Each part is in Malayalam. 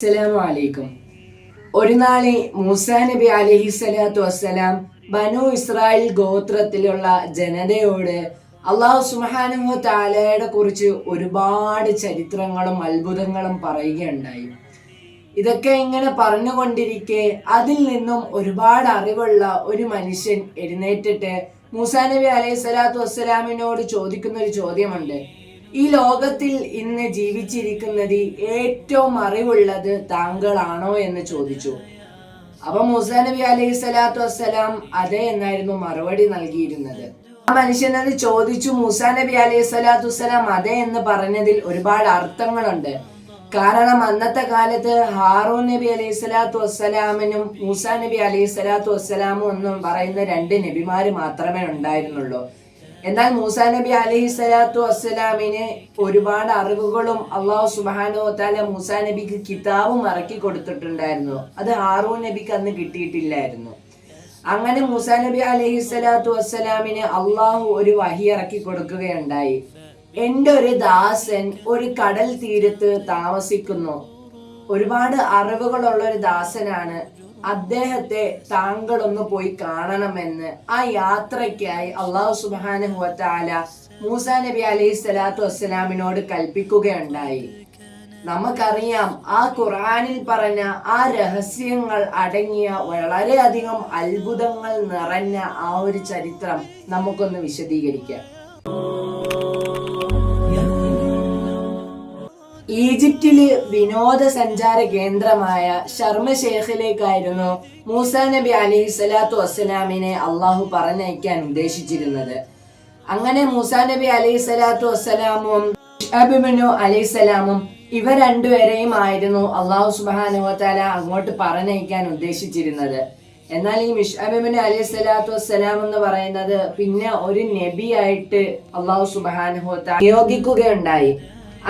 അസ്സലാമു അലൈക്കും ഒരു നാളെ മൂസാ നബി അലഹി സ്വലാത്തു വസ്സലാം ബനു ഇസ്രായേൽ ഗോത്രത്തിലുള്ള ജനതയോട് അള്ളാഹു സുബ്ഹാനഹു താലയുടെ കുറിച്ച് ഒരുപാട് ചരിത്രങ്ങളും അത്ഭുതങ്ങളും പറയുകയുണ്ടായി. ഇതൊക്കെ ഇങ്ങനെ പറഞ്ഞുകൊണ്ടിരിക്കെ അതിൽ നിന്നും ഒരുപാട് അറിവുള്ള ഒരു മനുഷ്യൻ എഴുന്നേറ്റിട്ട് മൂസാ നബി അലൈഹി സ്വലാത്തു വസ്സലാമിനോട് ചോദിക്കുന്ന ഒരു ചോദ്യമുണ്ട്. ഈ ലോകത്തിൽ ഇന്ന് ജീവിച്ചിരിക്കുന്നത് ഏറ്റവും അറിവുള്ളത് താങ്കളാണോ എന്ന് ചോദിച്ചു. അപ്പൊ മൂസ നബി അലൈഹി സ്വലാത്തു വസ്സലാം അതെ എന്നായിരുന്നു മറുപടി നൽകിയിരുന്നത്. ആ മനുഷ്യനത് ചോദിച്ചു മൂസ നബി അലൈഹി സ്വലാത്തു വസ്സലാം അതെ എന്ന് പറഞ്ഞതിൽ ഒരുപാട് അർത്ഥങ്ങളുണ്ട്. കാരണം അന്നത്തെ കാലത്ത് ഹാറൂൻ നബി അലൈഹി സ്വലാത്തു വസ്സലാമിനും മൂസാ നബി അലൈഹി സ്വലാത്തു വസ്സലാമും എന്നും പറയുന്ന രണ്ട് നബിമാര് മാത്രമേ ഉണ്ടായിരുന്നുള്ളൂ. എന്നാൽ മൂസാ നബി അലഹി സ്വലാത്തു വസ്സലാമിന് ഒരുപാട് അറിവുകളും അള്ളാഹു സുബാനോ താല മൂസാ നബിക്ക് കിതാബും ഇറക്കി കൊടുത്തിട്ടുണ്ടായിരുന്നു. അത് ആറു നബിക്ക് അന്ന് കിട്ടിയിട്ടില്ലായിരുന്നു. അങ്ങനെ മൂസാ നബി അലഹി സ്വലാത്തു വസ്സലാമിന് അള്ളാഹു ഒരു വഹി ഇറക്കി കൊടുക്കുകയുണ്ടായി. എന്റെ ഒരു ദാസൻ ഒരു കടൽ തീരത്ത് താമസിക്കുന്നു. ഒരുപാട് അറിവുകളുള്ള ഒരു ദാസനാണ് അദ്ദേഹത്തെ താങ്കളൊന്ന് പോയി കാണണമെന്ന് ആ യാത്രയ്ക്കായി അള്ളാഹു സുബാനുഹുവത്താല മൂസ നബി അലൈഹി സ്വലാത്തു വസ്സലാമിനോട് കൽപ്പിക്കുകയുണ്ടായി. നമുക്കറിയാം ആ ഖുറാനിൽ പറഞ്ഞ ആ രഹസ്യങ്ങൾ അടങ്ങിയ വളരെയധികം അത്ഭുതങ്ങൾ നിറഞ്ഞ ആ ഒരു ചരിത്രം നമുക്കൊന്ന് വിശദീകരിക്കാം. ഈജിപ്തിൽ വിനോദസഞ്ചാര കേന്ദ്രമായ ഷർമ്മശേഖിലേക്കായിരുന്നു മൂസ നബി അലി സ്വലാത്തു വസ്സലാമിനെ അള്ളാഹു പറഞ്ഞയക്കാൻ ഉദ്ദേശിച്ചിരുന്നത്. അങ്ങനെ മൂസ നബി അലൈഹി സ്വലാത്തു വസ്സലാമും അബിബിനു അലൈഹി സ്വലാമും ഇവ രണ്ടുപേരെയും ആയിരുന്നു അള്ളാഹു സുബാനുവത്താല അങ്ങോട്ട് പറഞ്ഞയക്കാൻ ഉദ്ദേശിച്ചിരുന്നത്. എന്നാൽ ഈ മിഷാബിബിന് അലി സ്വലാത്തു വസ്സലാം എന്ന് പറയുന്നത് പിന്നെ ഒരു നബിയായിട്ട് അള്ളാഹു സുബാനുഹോത്ത നിയോഗിക്കുകയുണ്ടായി.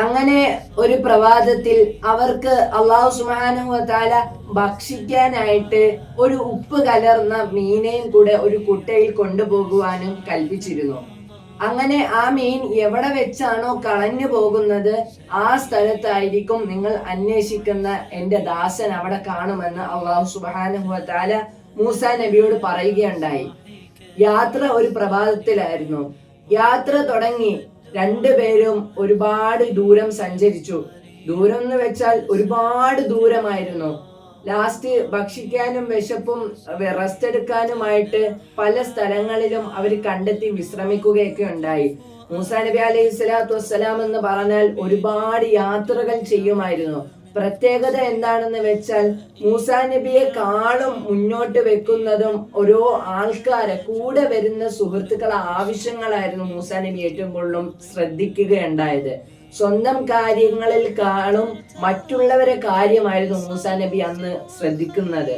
അങ്ങനെ ഒരു പ്രവാദത്തിൽ അവർക്ക് അള്ളാഹു സുബാനുഹത്താല ഭക്ഷിക്കാനായിട്ട് ഒരു ഉപ്പ് കലർന്ന മീനെയും കൂടെ ഒരു കുട്ടയിൽ കൊണ്ടുപോകുവാനും കൽപ്പിച്ചിരുന്നു. അങ്ങനെ ആ മീൻ എവിടെ വെച്ചാണോ കളഞ്ഞു പോകുന്നത് ആ സ്ഥലത്തായിരിക്കും നിങ്ങൾ അന്വേഷിക്കുന്ന എന്റെ ദാസൻ അവിടെ കാണുമെന്ന് അള്ളാഹു സുബാനുഹത്താല മൂസ നബിയോട് പറയുകയുണ്ടായി. യാത്ര ഒരു പ്രഭാതത്തിലായിരുന്നു യാത്ര തുടങ്ങി. രണ്ടുപേരും ഒരുപാട് ദൂരം സഞ്ചരിച്ചു. ദൂരം എന്ന് വെച്ചാൽ ഒരുപാട് ദൂരമായിരുന്നു. ലാസ്റ്റ് ഭക്ഷിക്കാനും വിശപ്പും റെസ്റ്റ് എടുക്കാനുമായിട്ട് പല സ്ഥലങ്ങളിലും അവർ കണ്ടെത്തി വിശ്രമിക്കുകയൊക്കെ ഉണ്ടായി. മൂസാ നബി അലൈഹി സ്വലാത്തു വസ്സലാം എന്ന് പറഞ്ഞാൽ ഒരുപാട് യാത്രകൾ ചെയ്യുമായിരുന്നു. പ്രത്യേകത എന്താണെന്ന് വെച്ചാൽ മൂസാ നബിയെ കാണും മുന്നോട്ട് വെക്കുന്നതും ഓരോ ആൾക്കാരെ കൂടെ വരുന്ന സുഹൃത്തുക്കളെ ആവശ്യങ്ങളായിരുന്നു മൂസാ നബി ഏറ്റവും കൂടുതലും ശ്രദ്ധിക്കുകയുണ്ടായത്. സ്വന്തം കാര്യങ്ങളിൽ കാണും മറ്റുള്ളവരെ കാര്യമായിരുന്നു മൂസാ നബി അന്ന് ശ്രദ്ധിക്കുന്നത്.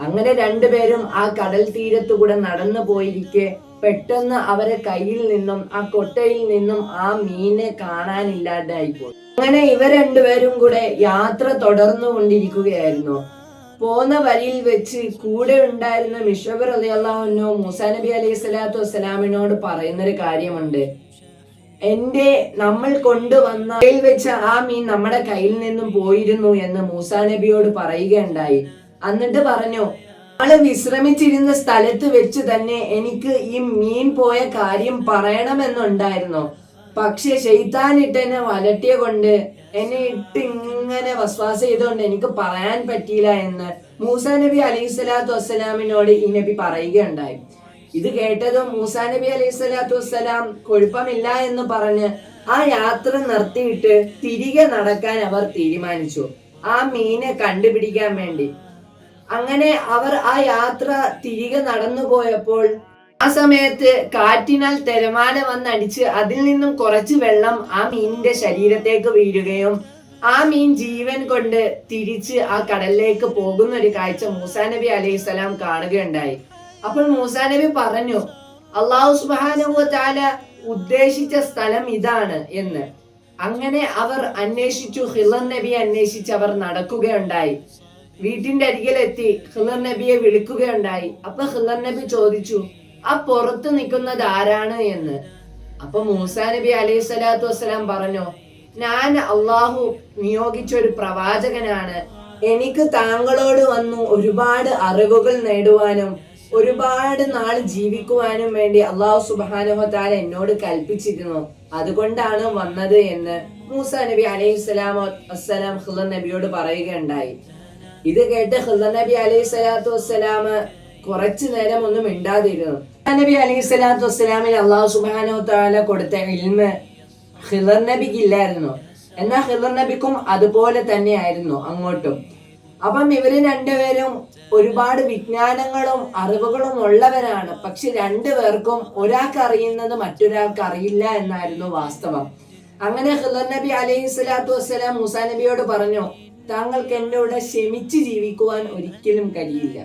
അങ്ങനെ രണ്ടുപേരും ആ കടൽ തീരത്തുകൂടെ നടന്നു പോയിരിക്കെ പെട്ടെന്ന് അവരെ കയ്യിൽ നിന്നും ആ കൊട്ടയിൽ നിന്നും ആ മീനെ കാണാനില്ലാതായിപ്പോ അങ്ങനെ ഇവർ രണ്ടുപേരും കൂടെ യാത്ര തുടർന്നു കൊണ്ടിരിക്കുകയായിരുന്നു പോന്ന വരിയിൽ വെച്ച് കൂടെ ഉണ്ടായിരുന്ന മിഷബർ അലി അള്ളാഹുനോ മൂസാ നബി അലൈഹി സ്വലാത്തു വസ്സലാമിനോട് പറയുന്നൊരു കാര്യമുണ്ട്. എന്റെ നമ്മൾ കൊണ്ടുവന്ന കയ്യിൽ വെച്ച ആ മീൻ നമ്മുടെ കയ്യിൽ നിന്നും പോയിരുന്നു എന്ന് മൂസാ നബിയോട് പറയുകയുണ്ടായി. എന്നിട്ട് പറഞ്ഞു ആൾ വിശ്രമിച്ചിരുന്ന സ്ഥലത്ത് വെച്ച് തന്നെ എനിക്ക് ഈ മീൻ പോയ കാര്യം പറയണമെന്നുണ്ടായിരുന്നു. പക്ഷെ ഷെയ്ത്താനിട്ടെന്നെ വലട്ടിയ കൊണ്ട് എന്നെ ഇട്ട് ഇങ്ങനെ വസ്വാസ ചെയ്തുകൊണ്ട് എനിക്ക് പറയാൻ പറ്റിയില്ല എന്ന് മൂസ നബി അലൈഹി സ്വലാത്തു വസ്സലാമിനോട് ഈ നബി പറയുകയുണ്ടായി. ഇത് കേട്ടതും മൂസ നബി അലൈഹി സ്വലാത്തു വസ്സലാം കുഴപ്പമില്ല എന്ന് പറഞ്ഞ് ആ യാത്ര നിർത്തിയിട്ട് തിരികെ നടക്കാൻ അവർ തീരുമാനിച്ചു. ആ മീനെ കണ്ടുപിടിക്കാൻ വേണ്ടി. അങ്ങനെ അവർ ആ യാത്ര തിരികെ നടന്നു പോയപ്പോൾ ആ സമയത്ത് കാറ്റിനാൽ തിരമാല വന്നടിച്ച് അതിൽ നിന്നും കുറച്ച് വെള്ളം ആ മീനിന്റെ ശരീരത്തേക്ക് വീഴുകയും ആ മീൻ ജീവൻ കൊണ്ട് തിരിച്ച് ആ കടലിലേക്ക് പോകുന്ന ഒരു കാഴ്ച മൂസാ നബി അലൈഹി സ്വലാം കാണുകയുണ്ടായി. അപ്പോൾ മൂസാ നബി പറഞ്ഞു അള്ളാഹു സുബാനുവ ഉദ്ദേശിച്ച സ്ഥലം ഇതാണ് എന്ന്. അങ്ങനെ അവർ അന്വേഷിച്ചു ഹിളർ നബി അന്വേഷിച്ച് അവർ നടക്കുകയുണ്ടായി. വീട്ടിന്റെ അരികിലെത്തി ഹിളർ നബിയെ വിളിക്കുകയുണ്ടായി. അപ്പൊ ഹിളർ നബി ചോദിച്ചു ആ പുറത്ത് നിൽക്കുന്നത് ആരാണ് എന്ന്? അപ്പൊ മൂസാ നബി അലൈഹി സ്വലാത്തു വസ്സലാം പറഞ്ഞു ഞാൻ അള്ളാഹു നിയോഗിച്ച ഒരു പ്രവാചകനാണ്. എനിക്ക് താങ്കളോട് വന്നു ഒരുപാട് അറിവുകൾ നേടുവാനും ഒരുപാട് നാൾ ജീവിക്കുവാനും വേണ്ടി അള്ളാഹു സുബാനുഹത്താല എന്നോട് കൽപ്പിച്ചിരുന്നു. അതുകൊണ്ടാണ് വന്നത് എന്ന്. മൂസ നബി അലൈഹി സ്വലാം വസ്സലാം ഖുദർ നബിയോട് പറയുകയുണ്ടായി. ഇത് കേട്ട് ഖുദർ നബി അലൈഹി സ്വലാത്തു വസ്സലാം കുറച്ചു നേരം ഒന്നും മിണ്ടാതിരുന്നു. നബി അലൈഹി സ്വലാത്തു വസ്സലാമിന് അള്ളാഹു സുബാനോ താല കൊടുത്ത ഇൽമ് ഹിദർ നബിക്ക് ഇല്ലായിരുന്നു എന്നാൽ ഹിദർ നബിക്കും അതുപോലെ തന്നെയായിരുന്നു അങ്ങോട്ടും. അപ്പം ഇവർ രണ്ടുപേരും ഒരുപാട് വിജ്ഞാനങ്ങളും അറിവുകളും ഉള്ളവരാണ്. പക്ഷെ രണ്ടുപേർക്കും ഒരാൾക്ക് അറിയുന്നത് മറ്റൊരാൾക്ക് അറിയില്ല എന്നായിരുന്നു വാസ്തവം. അങ്ങനെ ഹിദർ നബി അലൈഹി സ്വലാത്തു വസ്സലാം മൂസാ നബിയോട് പറഞ്ഞു താങ്കൾക്ക് എന്നോട് ക്ഷമിച്ച് ജീവിക്കുവാൻ ഒരിക്കലും കഴിയില്ല.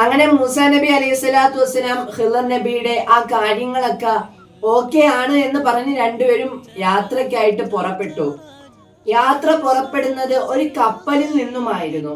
അങ്ങനെ മൂസാ നബി അലൈഹി സ്വലാത്തു വസ്സലാം ഖിദർ നബിയുടെ ആ കാര്യങ്ങളൊക്കെ ഓക്കെ ആണ് എന്ന് പറഞ്ഞ് രണ്ടുപേരും യാത്രക്കായിട്ട് പുറപ്പെട്ടു. യാത്ര പുറപ്പെടുന്നത് ഒരു കപ്പലിൽ നിന്നുമായിരുന്നു.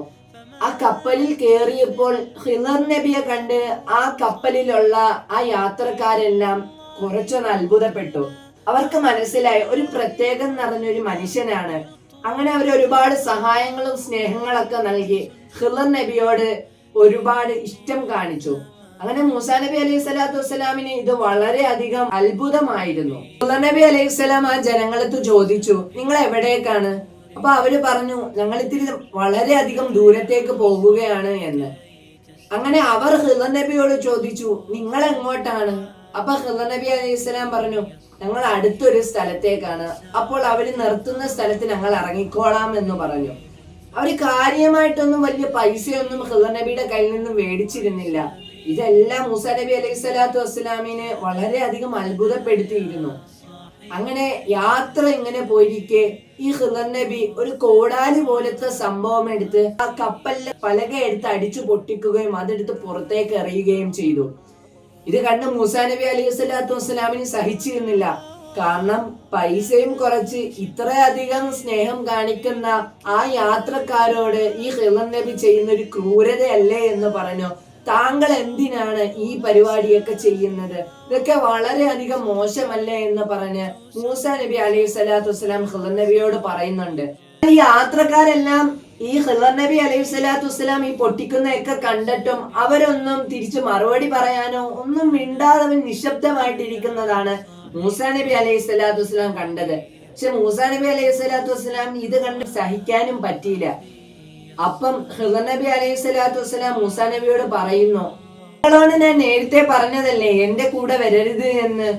ആ കപ്പലിൽ കയറിയപ്പോൾ ഹിലർ നബിയെ കണ്ട് ആ കപ്പലിലുള്ള ആ യാത്രക്കാരെല്ലാം കുറച്ചൊന്ന് അത്ഭുതപ്പെട്ടു. അവർക്ക് മനസ്സിലായി ഒരു പ്രത്യേകം നിറഞ്ഞൊരു മനുഷ്യനാണ്. അങ്ങനെ അവർ ഒരുപാട് സഹായങ്ങളും സ്നേഹങ്ങളൊക്കെ നൽകി ഹിലർ നബിയോട് ഒരുപാട് ഇഷ്ടം കാണിച്ചു. അങ്ങനെ മൂസാ നബി അലൈഹി സ്വലാത്തു വസ്സലാമിന് ഇത് വളരെ അധികം അത്ഭുതമായിരുന്നു. ഹിലർ നബി അലൈഹി സ്വലാം ആ ജനങ്ങളത്ത് ചോദിച്ചു നിങ്ങൾ എവിടേക്കാണ്? അപ്പൊ അവർ പറഞ്ഞു ഞങ്ങൾ ഇത്തിരി വളരെയധികം ദൂരത്തേക്ക് പോകുകയാണ് എന്ന്. അങ്ങനെ അവർ ഹിദർ നബിയോട് ചോദിച്ചു നിങ്ങൾ എങ്ങോട്ടാണ്? അപ്പൊ ഹിദർ നബി അലൈഹി സ്വലാം പറഞ്ഞു ഞങ്ങൾ അടുത്തൊരു സ്ഥലത്തേക്കാണ്. അപ്പോൾ അവർ നിർത്തുന്ന സ്ഥലത്ത് ഞങ്ങൾ ഇറങ്ങിക്കോളാം എന്ന് പറഞ്ഞു. അവർ കാര്യമായിട്ടൊന്നും വലിയ പൈസയൊന്നും ഹിദർ നബിയുടെ കയ്യിൽ നിന്നും മേടിച്ചിരുന്നില്ല. ഇതെല്ലാം മൂസ നബി അലൈഹി സ്വലാത്തു വസ്സലാമിനെ വളരെയധികം അത്ഭുതപ്പെടുത്തിയിരുന്നു. അങ്ങനെ യാത്ര ഇങ്ങനെ പോയിരിക്കെ ഈ ഹിദർ നബി ഒരു കോടാലി പോലത്തെ സംഭവം എടുത്ത് ആ കപ്പലിലെ പലക എടുത്ത് അടിച്ചു പൊട്ടിക്കുകയും അതെടുത്ത് പുറത്തേക്ക് എറിയുകയും ചെയ്തു. ഇത് കണ്ട് മൂസാ നബി അലൈഹി സ്വലാത്തു വസ്സലാമിന് സഹിച്ചിരുന്നില്ല. കാരണം പൈസയും കുറച്ച് ഇത്രയധികം സ്നേഹം കാണിക്കുന്ന ആ യാത്രക്കാരോട് ഈ ഹിദർ നബി ചെയ്യുന്ന ഒരു ക്രൂരതയല്ലേ എന്ന് പറഞ്ഞു. താങ്കൾ എന്തിനാണ് ഈ പരിപാടിയൊക്കെ ചെയ്യുന്നത്? ഇതൊക്കെ വളരെയധികം മോശമല്ലേ എന്ന് പറഞ്ഞ് മൂസ നബി അലൈഹി സ്വലാത്തു വസ്സലാം ഹിദർ നബിയോട് പറയുന്നുണ്ട്. യാത്രക്കാരെല്ലാം ഈ ഹിദർ നബി അലൈഹി സ്വലാത്തു വസ്സലാം ഈ പൊട്ടിക്കുന്നതൊക്കെ കണ്ടിട്ടും അവരൊന്നും തിരിച്ചു മറുപടി പറയാനോ ഒന്നും മിണ്ടാതെ നിശബ്ദമായിട്ടിരിക്കുന്നതാണ് മൂസ നബി അലൈഹി സ്വലാത്തു വസ്സലാം കണ്ടത്. പക്ഷെ മൂസ നബി അലൈഹി സ്വലാത്തു വസ്സലാം ഇത് കണ്ട് സഹിക്കാനും പറ്റിയില്ല. അപ്പം ഹിദർ നബി അലൈഹി സ്വലാത്തു വസ്സലാം മൂസ നബിയോട് പറയുന്നു നിങ്ങളോട് ഞാൻ നേരത്തെ പറഞ്ഞതല്ലേ എന്റെ കൂടെ വരരുത് എന്ന്.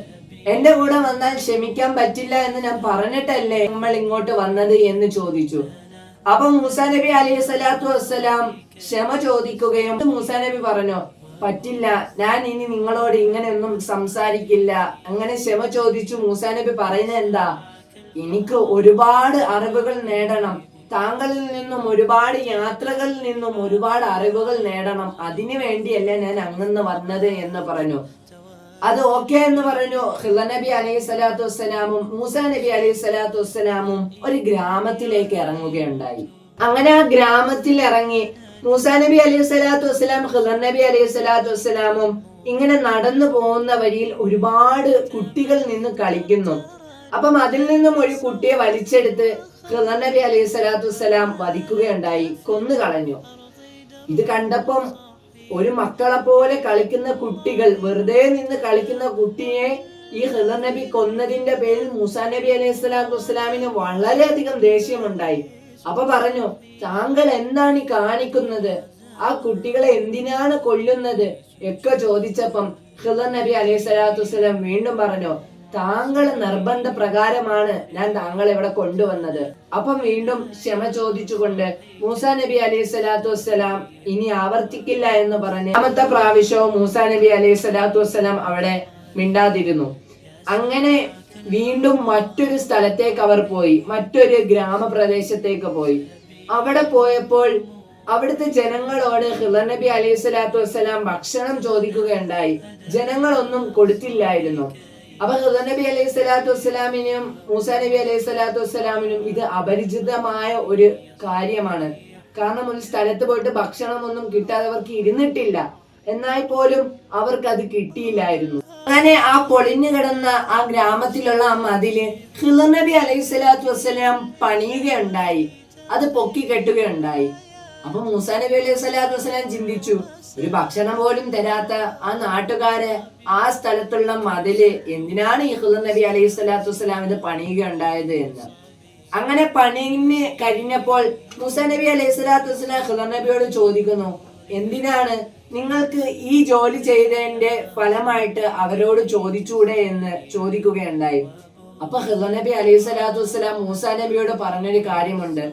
എന്റെ കൂടെ വന്നാൽ ക്ഷമിക്കാൻ പറ്റില്ല എന്ന് ഞാൻ പറഞ്ഞിട്ടല്ലേ നമ്മൾ ഇങ്ങോട്ട് വന്നത്? എന്ന് ചോദിച്ചു. അപ്പൊ മൂസ നബി അലൈഹി സ്വലാത്തു വസ്സലാം ക്ഷമ ചോദിക്കുകയും മൂസ നബി പറഞ്ഞു പറ്റില്ല ഞാൻ ഇനി നിങ്ങളോട് ഇങ്ങനെയൊന്നും സംസാരിക്കില്ല. അങ്ങനെ ക്ഷമ ചോദിച്ചു മൂസാ നബി പറയുന്നത് എന്താ? എനിക്ക് ഒരുപാട് അറിവുകൾ നേടണം. താങ്കളിൽ നിന്നും ഒരുപാട് യാത്രകളിൽ നിന്നും ഒരുപാട് അറിവുകൾ നേടണം. അതിനു വേണ്ടിയല്ല ഞാൻ അങ്ങന്ന് വന്നത് എന്ന് പറഞ്ഞു. അത് ഓക്കെ എന്ന് പറഞ്ഞു. ഹിള നബി അലൈഹി സ്വലാത്തു വസ്സലാമും മൂസ നബി അലൈഹി സ്വലാത്തു വസ്സലാമും ഒരു ഗ്രാമത്തിലേക്ക് ഇറങ്ങുകയുണ്ടായി. അങ്ങനെ ആ ഗ്രാമത്തിൽ ഇറങ്ങി മൂസ നബി അലൈഹി സ്വലാത്തു വസ്സലാം ഹിള നബി അലൈഹി സ്വലാത്തു വസ്സലാമും ഇങ്ങനെ നടന്നു പോകുന്ന വഴിയിൽ ഒരുപാട് കുട്ടികൾ നിന്ന് കളിക്കുന്നു. അപ്പം അതിൽ നിന്നും ഒരു കുട്ടിയെ വലിച്ചെടുത്ത് ഖിളർ നബി അലൈഹി സ്വലാത്തു വസ്സലാം വധിക്കുകയുണ്ടായി കൊന്നു കളഞ്ഞു ഇത് കണ്ടപ്പം ഒരു മക്കളെ പോലെ കളിക്കുന്ന കുട്ടികൾ വെറുതെ നിന്ന് കളിക്കുന്ന കുട്ടിയെ ഈ ഹിദർ നബി കൊന്നതിന്റെ പേരിൽ മൂസാ നബി അലൈഹി സ്വലാത്തു വസ്സലാമിന് വളരെയധികം ദേഷ്യമുണ്ടായി. അപ്പൊ പറഞ്ഞു താങ്കൾ എന്താണ് ഈ കാണിക്കുന്നത്? ആ കുട്ടികളെ എന്തിനാണ് കൊല്ലുന്നത്? ഒക്കെ ചോദിച്ചപ്പം ഹിദർ നബി അലൈഹി സ്വലാത്തു വസ്സലാം വീണ്ടും പറഞ്ഞു താങ്കൾ നിർബന്ധ പ്രകാരമാണ് ഞാൻ താങ്കളെ ഇവിടെ കൊണ്ടുവന്നത്. അപ്പം വീണ്ടും ക്ഷമ ചോദിച്ചുകൊണ്ട് മൂസ നബി അലൈഹി സ്വലാത്തു വസ്സലാം ഇനി ആവർത്തിക്കില്ല എന്ന് പറഞ്ഞ് രണ്ടാമത്തെ പ്രാവശ്യവും മൂസ നബി അലൈഹി സ്വലാത്തു വസ്സലാം അവിടെ മിണ്ടാതിരുന്നു. അങ്ങനെ വീണ്ടും മറ്റൊരു സ്ഥലത്തേക്ക് അവർ പോയി. മറ്റൊരു ഗ്രാമപ്രദേശത്തേക്ക് പോയി. അവിടെ പോയപ്പോൾ അവിടുത്തെ ജനങ്ങളോട് ഹിളർ നബി അലൈഹി സ്വലാത്തു വസ്സലാം ഭക്ഷണം ചോദിക്കുകയുണ്ടായി. ജനങ്ങളൊന്നും കൊടുത്തില്ലായിരുന്നു. അപ്പൊ ഹൃദ നബി അലൈഹി സ്വലാത്തു വസ്സലാമിനും മൂസ നബി അലൈഹി സ്വലാത്തു വസ്സലാമിനും ഇത് അപരിചിതമായ ഒരു കാര്യമാണ്. കാരണം ഒരു സ്ഥലത്ത് പോയിട്ട് ഭക്ഷണമൊന്നും കിട്ടാതെ അവർക്ക് ഇരുന്നിട്ടില്ല. എന്നാൽ പോലും അവർക്ക് അത് കിട്ടിയില്ലായിരുന്നു. അങ്ങനെ ആ പൊളിഞ്ഞു കിടന്ന ആ ഗ്രാമത്തിലുള്ള ആ മതിൽ ഹിർ നബി അലൈഹി സ്വലാത്തു വസ്സലാം പണിയുകയുണ്ടായി. അത് പൊക്കി കെട്ടുകയുണ്ടായി അപ്പൊ മൂസാ നബി അലൈഹി സ്വലാത്തു വസ്സലാം ചിന്തിച്ചു ഒരു ഭക്ഷണം പോലും തരാത്ത ആ നാട്ടുകാര് ആ സ്ഥലത്തുള്ള മതിൽ എന്തിനാണ് ഈ നബി അലൈഹി സ്വലാത്തു വസ്സലാം ഇത് പണിയുകയുണ്ടായത് എന്ന്. അങ്ങനെ പണിഞ്ഞ് കഴിഞ്ഞപ്പോൾ മൂസാ നബി അലൈഹി സ്വലാത്തു വസ്സലാം ഹുദ നബിയോട് ചോദിക്കുന്നു എന്തിനാണ് നിങ്ങൾക്ക് ഈ ജോലി ചെയ്തതിന്റെ ഫലമായിട്ട് അവരോട് ചോദിച്ചൂടെ എന്ന് ചോദിക്കുകയുണ്ടായി. അപ്പൊ ഹിദർ നബി അലൈഹി സ്വലാത്തു വസ്സലാം മൂസാ നബിയോട് പറഞ്ഞൊരു കാര്യമുണ്ട്.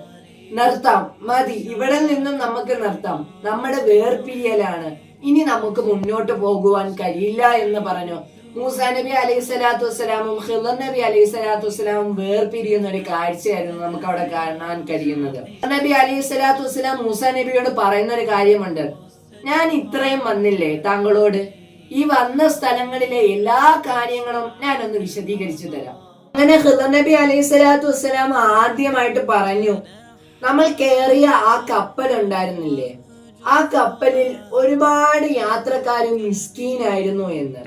നിർത്താം. മതി. ഇവിടെ നിന്നും നമുക്ക് നിർത്താം. നമ്മുടെ വേർപിരിയലാണ്. ഇനി നമുക്ക് മുന്നോട്ട് പോകുവാൻ കഴിയില്ല എന്ന് പറഞ്ഞു. മൂസാ നബി അലൈഹി സ്വലാത്തു വസ്സലാമും ഹിദർ നബി അലൈഹി സ്വലാത്തു വസ്സലാമും വേർപിരിയുന്ന ഒരു കാഴ്ചയായിരുന്നു നമുക്ക് അവിടെ കാണാൻ കഴിയുന്നത്. നബി അലൈഹി സ്വലാത്തു വസ്സലാം മൂസാ നബിയോട് പറയുന്ന ഒരു കാര്യമുണ്ട്. ഞാൻ ഇത്രയും വന്നില്ലേ താങ്കളോട്? ഈ വന്ന സ്ഥലങ്ങളിലെ എല്ലാ കാര്യങ്ങളും ഞാനൊന്ന് വിശദീകരിച്ചു തരാം. അങ്ങനെ ഹിദർ നബി അലൈഹി സ്വലാത്തു വസ്സലാം ആദ്യമായിട്ട് പറഞ്ഞു നമ്മൾ കയറിയ ആ കപ്പൽ ഉണ്ടായിരുന്നില്ലേ? ആ കപ്പലിൽ ഒരുപാട് യാത്രക്കാരും മിസ്കീനായിരുന്നു എന്ന്.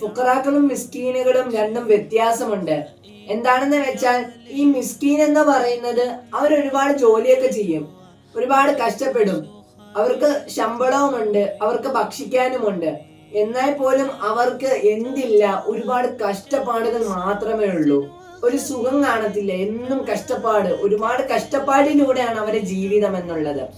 ഫുക്കറാക്കളും മിസ്കീനുകളും രണ്ടും വ്യത്യാസമുണ്ട്. എന്താണെന്ന് വെച്ചാൽ ഈ മിസ്കീൻ എന്ന് പറയുന്നത് അവർ ഒരുപാട് ജോലിയൊക്കെ ചെയ്യും. ഒരുപാട് കഷ്ടപ്പെടും. അവർക്ക് ശമ്പളവുമുണ്ട് അവർക്ക് ഭക്ഷിക്കാനുമുണ്ട്. എന്നാൽ പോലും അവർക്ക് എന്തില്ല ഒരുപാട് കഷ്ടപ്പാടുകൾ മാത്രമേ ഉള്ളൂ. ഒരു സുഖം കാണത്തില്ല. എന്നും കഷ്ടപ്പാട്. ഒരുപാട് കഷ്ടപ്പാടിലൂടെയാണ് അവരെ ജീവിതം എന്നുള്ളത്.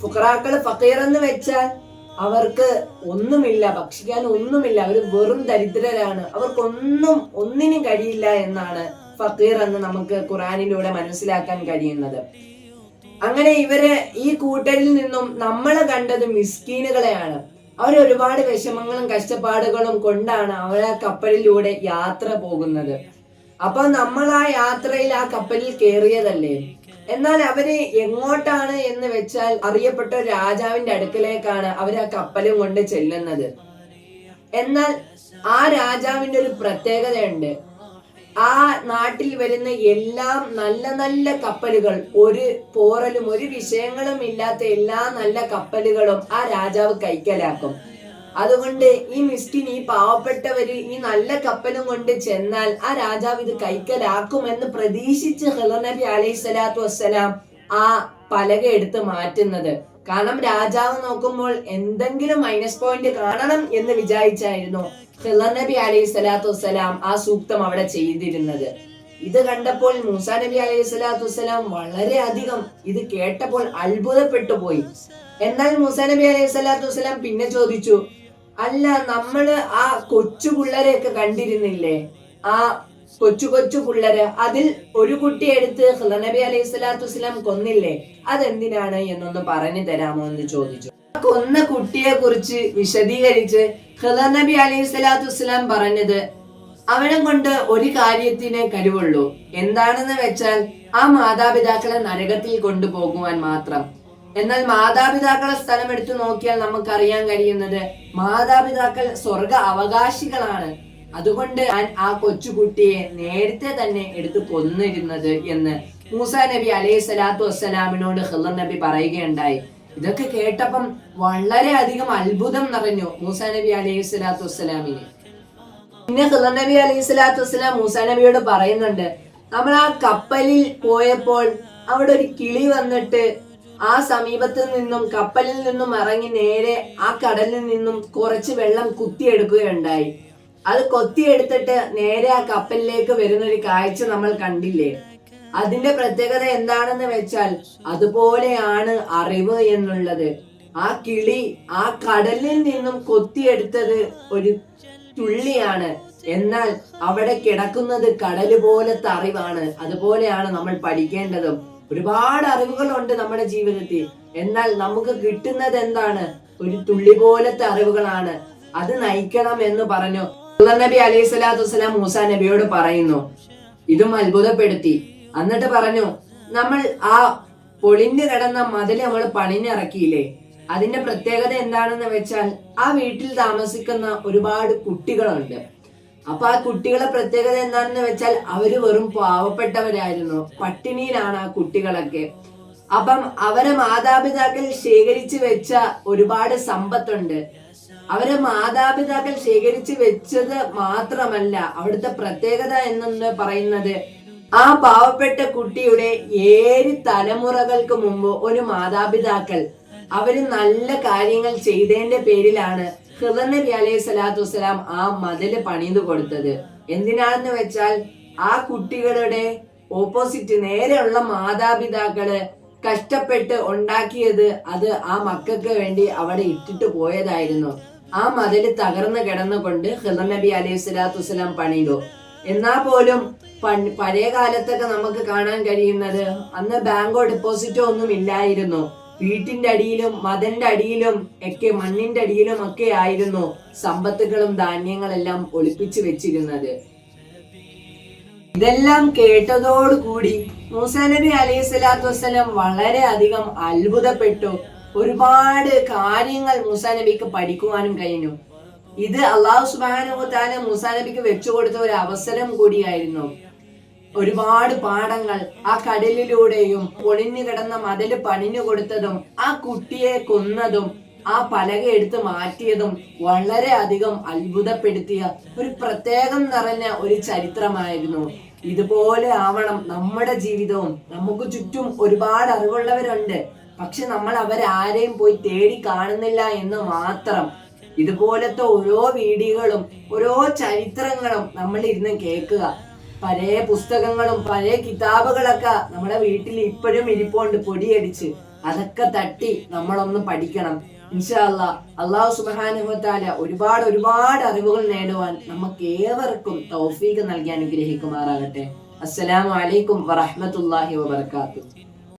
ഫുക്കറാക്കൾ ഫക്കീർ എന്ന് വെച്ചാൽ അവർക്ക് ഒന്നുമില്ല ഭക്ഷിക്കാൻ ഒന്നുമില്ല. അവർ വെറും ദരിദ്രരാണ്. അവർക്കൊന്നും ഒന്നിനും കഴിയില്ല എന്നാണ് ഫക്കീർ എന്ന് നമുക്ക് ഖുറാനിലൂടെ മനസ്സിലാക്കാൻ കഴിയുന്നത്. അങ്ങനെ ഇവരെ ഈ കൂട്ടരിൽ നിന്നും നമ്മൾ കണ്ടത് മിസ്കീനുകളെയാണ്. അവർ ഒരുപാട് വിഷമങ്ങളും കഷ്ടപ്പാടുകളും കൊണ്ടാണ് അവരെ കപ്പലിലൂടെ യാത്ര പോകുന്നത്. അപ്പൊ നമ്മൾ ആ യാത്രയിൽ ആ കപ്പലിൽ കയറിയതല്ലേ എന്നാൽ അവർ എങ്ങോട്ടാണ് എന്ന് വെച്ചാൽ അറിയപ്പെട്ട രാജാവിന്റെ അടുക്കലേക്കാണ് അവർ ആ കപ്പലും കൊണ്ട് ചെല്ലുന്നത്. എന്നാൽ ആ രാജാവിന്റെ ഒരു പ്രത്യേകതയുണ്ട്. ആ നാട്ടിൽ വരുന്ന എല്ലാം നല്ല നല്ല കപ്പലുകൾ ഒരു പോറലും ഒരു വിഷയങ്ങളും ഇല്ലാത്ത എല്ലാ നല്ല കപ്പലുകളും ആ രാജാവ് കൈക്കലാക്കും. അതുകൊണ്ട് ഈ മിസ്കിൻ ഈ പാവപ്പെട്ടവര് ഈ നല്ല കപ്പലും കൊണ്ട് ചെന്നാൽ ആ രാജാവ് ഇത് കൈക്കലാക്കുമെന്ന് പ്രതീക്ഷിച്ച് ഹിള നബി അലൈഹി സ്വലാത്തു വസ്സലാം ആ പലക എടുത്ത് മാറ്റുന്നത്. കാരണം രാജാവ് നോക്കുമ്പോൾ എന്തെങ്കിലും മൈനസ് പോയിന്റ് കാണണം എന്ന് വിചാരിച്ചായിരുന്നു നബി അലൈഹി സ്വലാത്തു വസ്സലാം ആ സൂക്തം അവിടെ ചെയ്തിരുന്നത്. ഇത് കണ്ടപ്പോൾ മൂസാ നബി അലൈഹി സ്വലാത്തു വസ്സലാം വളരെ അധികം ഇത് കേട്ടപ്പോൾ അത്ഭുതപ്പെട്ടു പോയി. എന്നാൽ മൂസാ നബി അലൈഹി സ്വലാത്തു വസ്സലാം പിന്നെ ചോദിച്ചു അല്ല നമ്മൾ ആ കൊച്ചു പിള്ളേരെയൊക്കെ കണ്ടിരുന്നില്ലേ? ആ കൊച്ചു കൊച്ചു പിള്ളേര് അതിൽ ഒരു കുട്ടി എടുത്ത് നബി അലൈഹി സ്വലാത്തു വസ്ലാം കൊന്നില്ലേ? അതെന്തിനാണ് എന്നൊന്ന് പറഞ്ഞു തരാമോ എന്ന് ചോദിച്ചു. കൊന്ന കുട്ടിയെ കുറിച്ച് വിശദീകരിച്ച് നബി അലൈഹി സ്വലാത്തു വസ്സലാം പറഞ്ഞത് അവനെ കൊണ്ട് ഒരു കാര്യത്തിനെ കഴിവുള്ളൂ എന്താണെന്ന് വെച്ചാൽ ആ മാതാപിതാക്കളെ നരകത്തിൽ കൊണ്ടുപോകുവാൻ മാത്രം. എന്നാൽ മാതാപിതാക്കളെ സ്ഥലം എടുത്തു നോക്കിയാൽ നമുക്കറിയാൻ കഴിയുന്നത് മാതാപിതാക്കൾ സ്വർഗ അവകാശികളാണ്. അതുകൊണ്ട് ഞാൻ ആ കൊച്ചുകുട്ടിയെ നേരത്തെ തന്നെ എടുത്തു കൊന്നിരുന്നത് എന്ന് മൂസ നബി അലൈഹി സ്വലാത്തു വസ്സലാമിനോട് ഹിള നബി പറയുകയുണ്ടായി. ഇതൊക്കെ കേട്ടപ്പം വളരെ അധികം അത്ഭുതം നിറഞ്ഞു മൂസ നബി അലൈഹി സ്വലാത്തു വസ്സലാമിന്. പിന്നെ ഹിള നബി അലൈഹി സ്വലാത്തു വസ്സലാം മൂസ നബിയോട് പറയുന്നുണ്ട് നമ്മൾ ആ കപ്പലിൽ പോയപ്പോൾ അവിടെ ഒരു കിളി വന്നിട്ട് ആ സമീപത്ത് നിന്നും കപ്പലിൽ നിന്നും ഇറങ്ങി നേരെ ആ കടലിൽ നിന്നും കുറച്ച് വെള്ളം കുത്തിയെടുക്കുകയുണ്ടായി. അത് കൊത്തിയെടുത്തിട്ട് നേരെ ആ കപ്പലിലേക്ക് വരുന്ന ഒരു കാഴ്ച നമ്മൾ കണ്ടില്ലേ? അതിന്റെ പ്രത്യേകത എന്താണെന്ന് വെച്ചാൽ അതുപോലെയാണ് അറിവ് എന്നുള്ളത്. ആ കിളി ആ കടലിൽ നിന്നും കൊത്തിയെടുത്തത് ഒരു തുള്ളിയാണ്. എന്നാൽ അവിടെ കിടക്കുന്നത് കടൽ പോലത്തെ അറിവാണ്. അതുപോലെയാണ് നമ്മൾ പഠിക്കേണ്ടതും. ഒരുപാട് അറിവുകളുണ്ട് നമ്മുടെ ജീവിതത്തിൽ. എന്നാൽ നമുക്ക് കിട്ടുന്നത് എന്താണ്? ഒരു തുള്ളി പോലത്തെ അറിവുകളാണ്. അത് നയിക്കണം എന്ന് പറഞ്ഞു. നബി അലൈഹി സ്വലാത്തു വസ്സലാം മൂസ നബിയോട് പറയുന്നു. ഇതും അത്ഭുതപ്പെടുത്തി. എന്നിട്ട് പറഞ്ഞു നമ്മൾ ആ പൊളിഞ്ഞു കിടന്ന മതിൽ നമ്മൾ പണിഞ്ഞിറക്കിയില്ലേ? അതിന്റെ പ്രത്യേകത എന്താണെന്ന് വെച്ചാൽ ആ വീട്ടിൽ താമസിക്കുന്ന ഒരുപാട് കുട്ടികളുണ്ട്. അപ്പൊ ആ കുട്ടികളെ പ്രത്യേകത എന്താണെന്ന് വെച്ചാൽ അവർ വെറും പാവപ്പെട്ടവരായിരുന്നു. പട്ടിണിയിലാണ് ആ കുട്ടികളൊക്കെ. അപ്പം അവരെ മാതാപിതാക്കൾ ശേഖരിച്ചു വെച്ച ഒരുപാട് സമ്പത്തുണ്ട്. അവരെ മാതാപിതാക്കൾ ശേഖരിച്ചു വെച്ചത് മാത്രമല്ല അവിടുത്തെ പ്രത്യേകത എന്നു പറയുന്നത് ആ പാവപ്പെട്ട കുട്ടിയുടെ ഏഴ് തലമുറകൾക്ക് മുമ്പ് ഒരു മാതാപിതാക്കൾ അവർ നല്ല കാര്യങ്ങൾ ചെയ്തതിന്റെ പേരിലാണ് നബി അലൈഹി സ്വലാത്തു വസ്സലാം ആ മതിൽ പണിത് കൊടുത്തത്. എന്തിനാണെന്ന് വെച്ചാൽ ആ കുട്ടികളുടെ ഓപ്പോസിറ്റ് നേരെയുള്ള മാതാപിതാക്കൾ കഷ്ടപ്പെട്ട് ഉണ്ടാക്കിയത് അത് ആ മക്കൾക്ക് വേണ്ടി അവിടെ ഇട്ടിട്ട് പോയതായിരുന്നു. ആ മതിൽ തകർന്നു കിടന്നുകൊണ്ട് ഹിദർ നബി അലൈഹി സ്വലാത്തു വസ്സലാം പണിതു. എന്നാ പോലും പഴയ കാലത്തൊക്കെ നമുക്ക് കാണാൻ കഴിയുന്നത് അന്ന് ബാങ്കോ ഡെപ്പോസിറ്റോ ഒന്നും ഇല്ലായിരുന്നു. വീട്ടിന്റെ അടിയിലും മതന്റെ അടിയിലും ഒക്കെ മണ്ണിന്റെ അടിയിലും ഒക്കെ ആയിരുന്നു സമ്പത്തുകളും ധാന്യങ്ങളെല്ലാം ഒളിപ്പിച്ചു വെച്ചിരുന്നത്. ഇതെല്ലാം കേട്ടതോടുകൂടി മൂസാ നബി അലൈഹി സ്വലാത്തു വസ്സലാം വളരെ അധികം അത്ഭുതപ്പെട്ടു. ഒരുപാട് കാര്യങ്ങൾ മൂസാ നബിക്ക് പഠിക്കുവാനും കഴിഞ്ഞു. ഇത് അള്ളാഹു സുബാനുത്താല മൂസാ നബിക്ക് വെച്ചു കൊടുത്ത ഒരു അവസരം കൂടിയായിരുന്നു. ഒരുപാട് പാടങ്ങൾ ആ കടലിലൂടെയും പൊളിഞ്ഞു കിടന്ന മതിൽ പണിഞ്ഞു കൊടുത്തതും ആ കുട്ടിയെ കൊന്നതും ആ പലക എടുത്ത് മാറ്റിയതും വളരെ അധികം അത്ഭുതപ്പെടുത്തിയ ഒരു പ്രത്യേകം നിറഞ്ഞ ഒരു ചരിത്രമായിരുന്നു. ഇതുപോലെ ആവണം നമ്മുടെ ജീവിതവും. നമുക്ക് ചുറ്റും ഒരുപാട് അറിവുള്ളവരുണ്ട്. പക്ഷെ നമ്മൾ അവരാരെയും പോയി തേടി കാണുന്നില്ല എന്ന് മാത്രം. ഇതുപോലത്തെ ഓരോ വീഡിയോകളും ഓരോ ചരിത്രങ്ങളും നമ്മൾ ഇരുന്ന് കേൾക്കുക. പഴയ പുസ്തകങ്ങളും പഴയ കിതാബുകളൊക്കെ നമ്മുടെ വീട്ടിൽ ഇപ്പോഴും ഇരിപ്പുണ്ട് പൊടിയടിച്ച്. അതൊക്കെ തട്ടി നമ്മളൊന്ന് പഠിക്കണം. ഇൻഷാല്ല അള്ളാഹു സുബാനുഭവത്താല ഒരുപാട് ഒരുപാട് അറിവുകൾ നേടുവാൻ നമുക്ക് ഏവർക്കും തൗഫീഖ് നൽകി അനുഗ്രഹിക്കുമാറാകട്ടെ. അസ്സലാമു അലൈക്കും വറഹ്മത്തുള്ളാഹി വബർക്കാത്തു